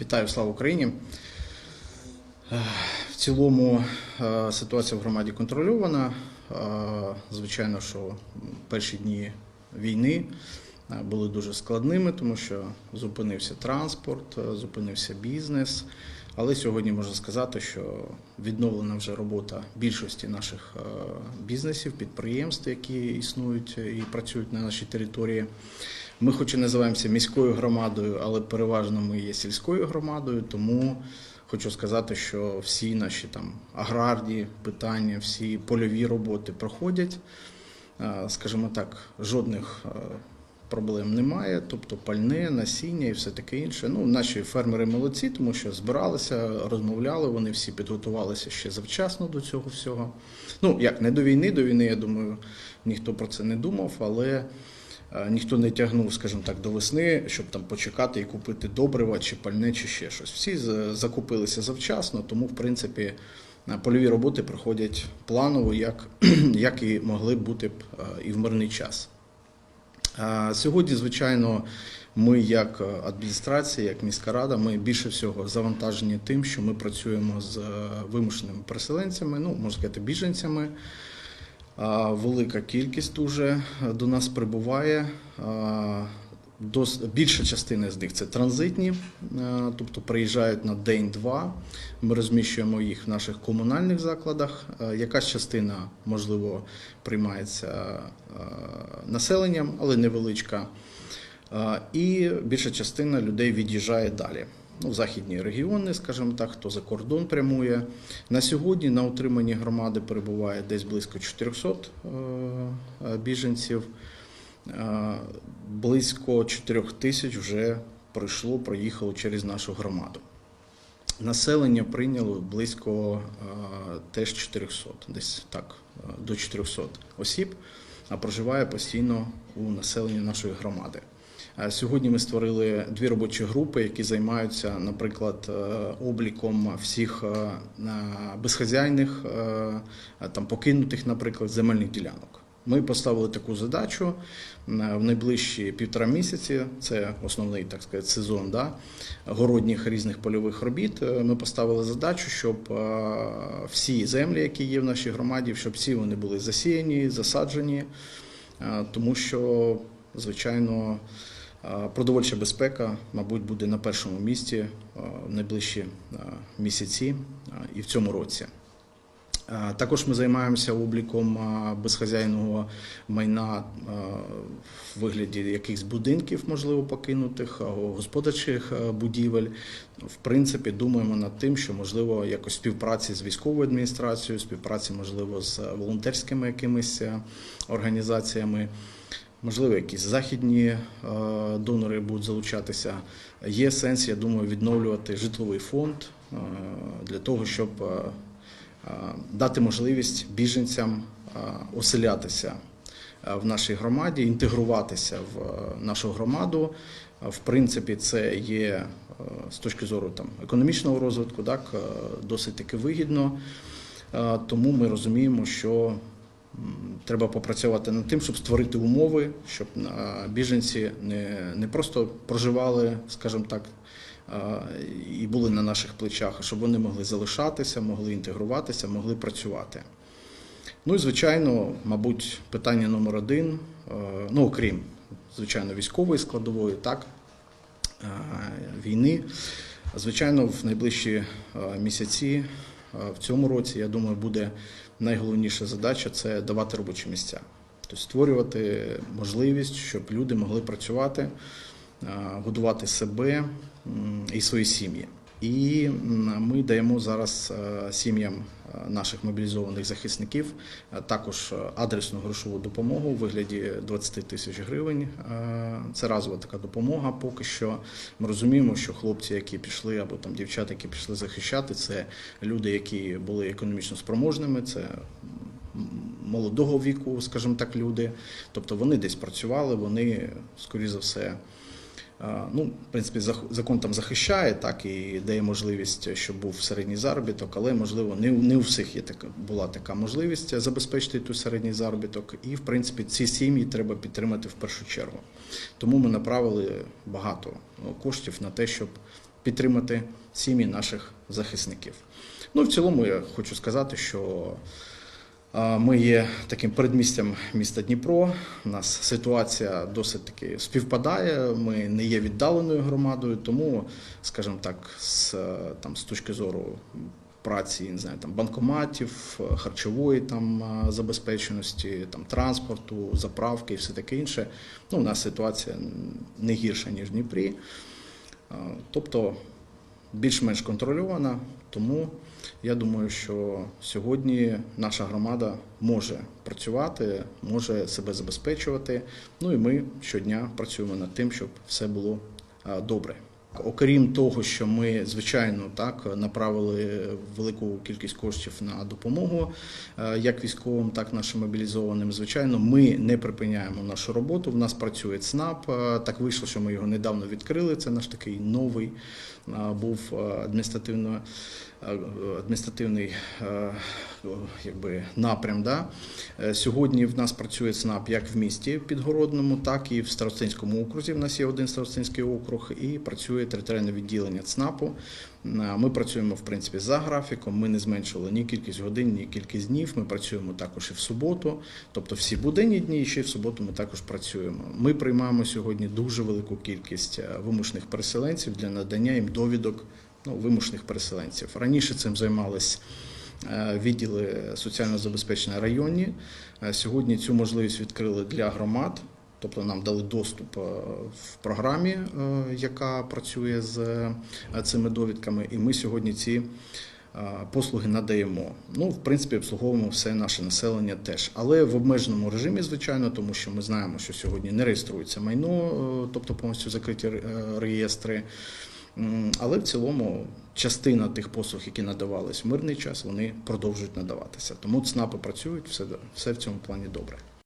Вітаю, слава Україні. Е, В цілому е, ситуація в громаді контрольована. Е, Звичайно, що перші дні війни були дуже складними, тому що зупинився транспорт, зупинився бізнес. Але сьогодні можна сказати, що відновлена вже робота більшості наших бізнесів, підприємств, які існують і працюють на нашій території. Ми, хоч і називаємося міською громадою, але переважно ми є сільською громадою, тому хочу сказати, що всі наші там аграрні питання, всі польові роботи проходять. Скажімо так, жодних проблем немає, тобто пальне, насіння і все таке інше. Ну, наші фермери молодці, тому що збиралися, розмовляли, вони всі підготувалися ще завчасно до цього всього. Ну, як не до війни, до війни, я думаю, ніхто про це не думав, але ніхто не тягнув, скажімо так, до весни, щоб там почекати і купити добрива чи пальне, чи ще щось. Всі закупилися завчасно, тому, в принципі, е, польові роботи проходять планово, як, як і могли бути б е, і в мирний час. Сьогодні, звичайно, ми, як е, адміністрація, як міська рада, ми більше всього завантажені тим, що ми працюємо з е, вимушеними переселенцями, ну можна сказати, біженцями. Велика кількість дуже е, до нас прибуває. Більша частина з них це транзитні, е, тобто приїжджають на день-два. Ми розміщуємо їх в наших комунальних закладах. Е, Якась частина, можливо, приймається населенням, але невеличка. І більша частина людей від'їжджає далі. Ну, в західні регіони, скажімо так, хто за кордон прямує. На сьогодні на утриманні громади перебуває десь близько 400 е, е, біженців. Е, Близько 4 тисяч вже пройшло, проїхало через нашу громаду. Населення прийняло близько теж 400, десь так, до 400 осіб, а проживає постійно у населенні нашої громади. Е, Сьогодні ми створили дві робочі групи, які займаються, наприклад, е, обліком всіх е, безхазяйних, там покинутих, наприклад, земельних ділянок. Ми поставили таку задачу в найближчі півтора місяці. Це основний так сказати, сезон да, городніх різних польових робіт. Ми поставили задачу, щоб всі землі, які є в нашій громаді, щоб всі вони були засіяні, засаджені, тому що, звичайно, продовольча безпека, мабуть, буде на першому місці в найближчі місяці і в цьому році. Також ми займаємося обліком безхазяйного майна в вигляді якихось будинків, можливо, покинутих, господарчих будівель. В принципі, думаємо над тим, що можливо якось співпраці з військовою адміністрацією, співпраці, можливо, з волонтерськими якимись організаціями. Можливо, якісь західні е, донори будуть залучатися. Є сенс, я думаю, відновлювати житловий фонд е, для того, щоб е, дати можливість біженцям оселятися в нашій громаді, інтегруватися в нашу громаду. В принципі, це є з точки зору там економічного розвитку, так досить таки вигідно. Тому ми розуміємо, що треба попрацювати над тим, щоб створити умови, щоб біженці не, не просто проживали, скажімо так, і були на наших плечах, а щоб вони могли залишатися, могли інтегруватися, могли працювати. Ну і звичайно, мабуть, питання номер один, ну окрім звичайно військової складової, так війни. Звичайно, в найближчі місяці в цьому році, я думаю, буде найголовніша задача це давати робочі місця, тобто створювати можливість, щоб люди могли працювати, годувати себе і свої сім'ї. І ми даємо зараз е, сім'ям е, наших мобілізованих захисників е, також адресну грошову допомогу у вигляді 20 тисяч гривень. Це разова така допомога. Поки що ми розуміємо, що хлопці, які пішли, або там дівчата, які пішли захищати, це люди, які були економічно спроможними. Це молодого віку, скажімо так, люди. Тобто вони десь працювали, вони, скоріш за все. Ну, в принципі, закон там захищає, так і дає можливість, щоб був середній заробіток, але можливо не, не у всіх є така була така можливість забезпечити той середній заробіток. І в принципі ці сім'ї треба підтримати в першу чергу. Тому ми направили багато ну, коштів на те, щоб підтримати сім'ї наших захисників. Ну, в цілому я хочу сказати, що ми є таким передмістям міста Дніпро. У нас ситуація досить таки співпадає. Ми не є віддаленою громадою, тому, скажімо так, з, е, там, з точки зору праці не знаю, там, банкоматів, е, харчової там, е, забезпеченості, там, транспорту, заправки і все таке інше. Ну, у нас ситуація не гірша, ніж в Дніпрі. Тобто більш-менш контрольована, тому я думаю, що сьогодні наша громада може працювати, може себе забезпечувати. Ну і ми щодня працюємо над тим, щоб все було е, добре. Окрім того, що ми звичайно так направили велику кількість коштів на допомогу е, як військовим, так і нашим мобілізованим. Звичайно, ми не припиняємо нашу роботу. В нас працює ЦНАП. Е, Так вийшло, що ми його недавно відкрили. Це наш такий новий е, був адміністративно адміністративний якби, напрям. Да? Сьогодні в нас працює ЦНАП як в місті Підгородному, так і в Старостинському окрузі. В нас є один Старостинський округ, і працює територіальне відділення ЦНАПу. Е, Ми працюємо в принципі за графіком. Ми не зменшили ні кількість годин, ні кількість днів. Ми працюємо також і в суботу, тобто всі буденні дні, і ще й в суботу ми також працюємо. Ми приймаємо сьогодні дуже велику кількість е, вимушених переселенців для надання їм довідок ну, вимушених переселенців. Раніше цим займались е, відділи соціального забезпечення районні. Сьогодні цю можливість відкрили для громад. Тобто нам дали доступ е, в програмі, е, яка працює з е, цими довідками, і ми сьогодні ці послуги надаємо. Ну, в принципі, обслуговуємо все наше населення теж, але в обмеженому режимі, звичайно, тому що ми знаємо, що сьогодні не реєструється майно, тобто повністю закриті реєстри. Але в цілому частина тих послуг, які надавались в мирний час, вони продовжують надаватися. Тому ЦНАПи працюють, все, все в цьому плані добре.